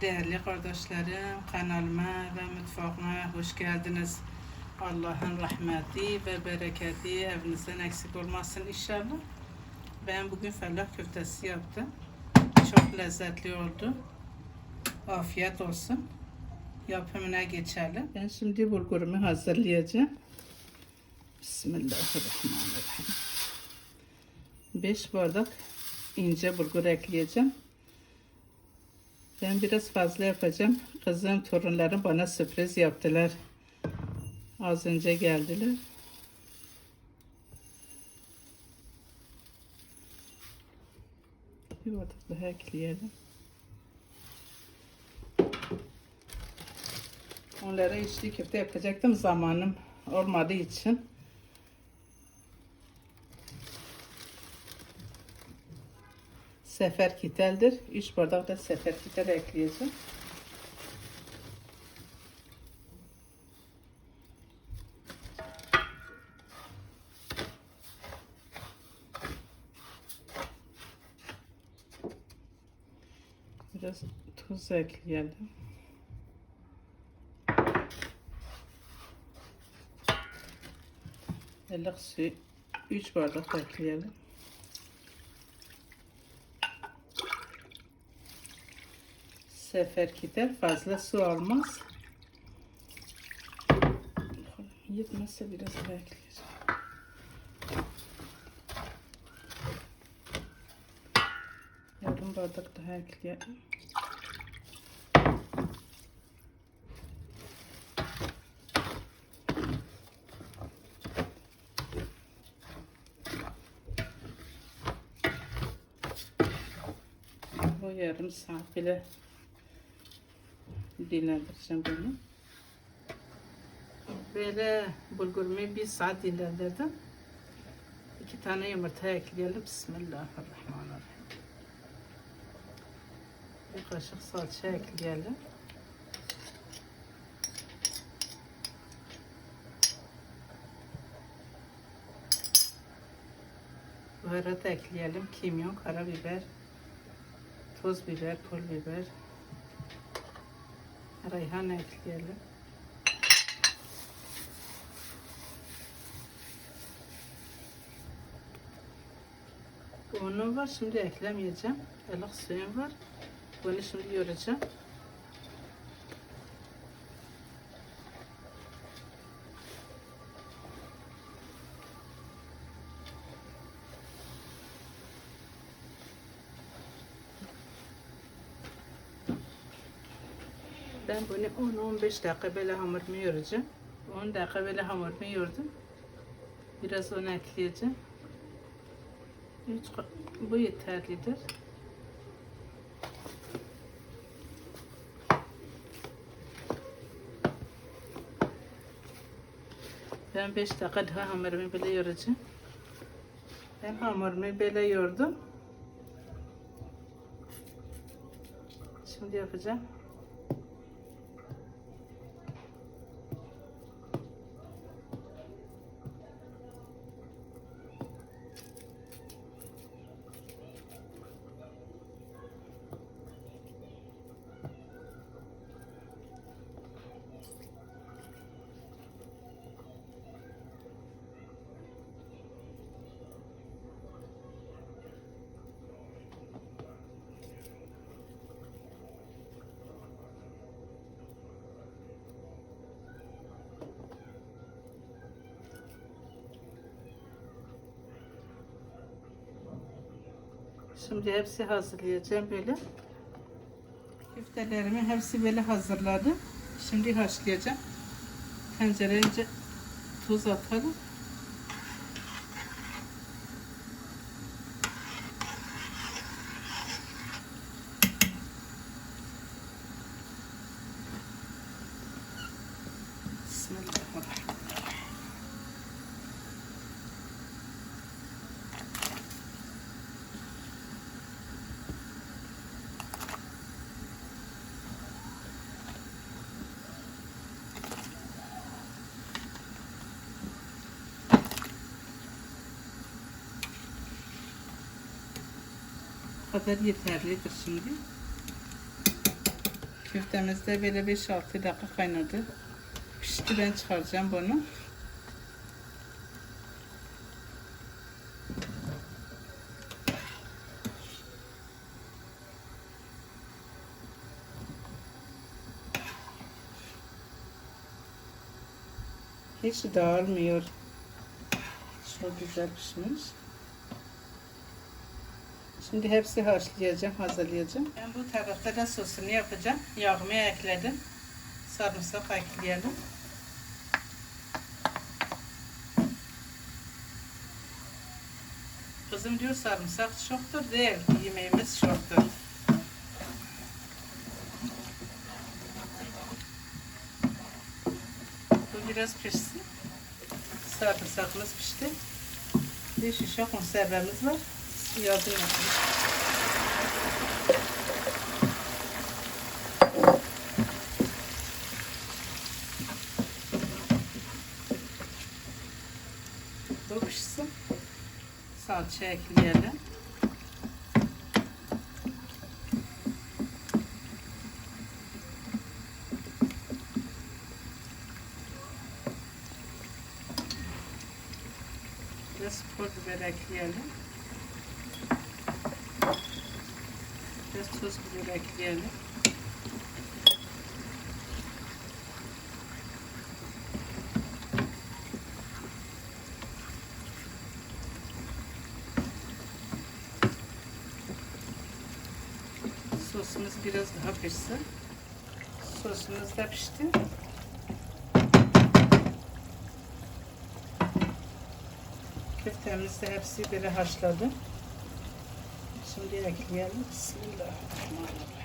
Değerli kardeşlerim, kanalıma ve mutfağıma hoş geldiniz. Allah'ın rahmeti ve bereketi evinizden eksik olmasın inşallah. Ben bugün fellah köftesi yaptım. Çok lezzetli oldu. Afiyet olsun. Yapımına geçelim. Ben şimdi bulgurumu hazırlayacağım. Bismillahirrahmanirrahim. 5 bardak ince bulgur ekleyeceğim. Ben biraz fazla yapacağım. Kızım, torunlarım bana sürpriz yaptılar. Az önce geldiler. Bir bardak daha ekleyelim. Onlara içli köfte yapacaktım zamanım olmadığı için. Sefer kiteldir. 3 bardak da sefer kitel ekleyeceğim. Biraz tuz ekleyelim. Ilık su 3 bardak ekleyelim. Sefer gider fazla su almaz. Yetmezse biraz daha ekleyeceğim. Yarım bardak daha ekleyelim. Yarım saat bile dinlendireceğim bunu. Böyle bulgurumu bir saat dinlendirdim. İki tane yumurta ekleyelim. Bismillahirrahmanirrahim. Bir kaşık salça ekleyelim. Baharat ekleyelim. Kimyon, karabiber, toz biber, pul biber, reyhan ekleyelim. Unum var şimdi eklemeyeceğim. Ilık suyum var. Bunu şimdi yoracağım. Ben bunu 10-15 dakika böyle hamurumu yoracağım. 10 dakika böyle hamurumu yordum. Biraz onu ekleyeceğim. Üç, bu yeterlidir. Ben 5 dakika daha hamurumu böyle yoracağım. Ben hamurumu böyle yordum. Şimdi yapacağım. Şimdi hepsi hazırlayacağım böyle. Köftelerimi hepsi böyle hazırladım. Şimdi haşlayacağım. Tencereye tuz atalım. Bismillahirrahmanirrahim. Kadar yeterlidir şimdi. Köftemiz de böyle 5-6 dakika kaynadı. Pişti ben çıkaracağım bunu. Hiç dağılmıyor. Çok güzel pişmiş. Şimdi hepsi haşlayacağım, hazırlayacağım. Ben bu tarafta da sosunu yapacağım. Yağımı ekledim. Sarımsak ekleyelim. Kızım diyor sarımsak çoktur. Değil, yemeğimiz çoktur. Bu biraz pişsin. Sarımsakımız pişti. Bir şişe konservemiz var. Yardım yapın. Bu pişsin. Salça ekleyelim. Biraz pul biber ekleyelim. Biraz tuz biber ekleyelim. Sosumuz biraz daha pişsin. Sosumuz da pişti. Köftemizi hepsi böyle haşladım. Şimdi ekleyelim. Bismillahirrahmanirrahim.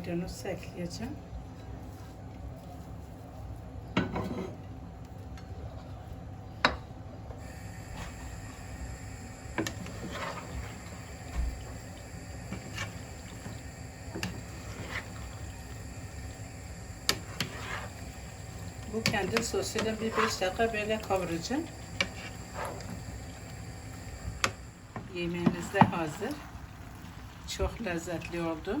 Maydanoz ekleyeceğim. Bu kendi sosuyla bir 5 dakika böyle kavuracağım. Yemeğimiz de hazır. Çok lezzetli oldu.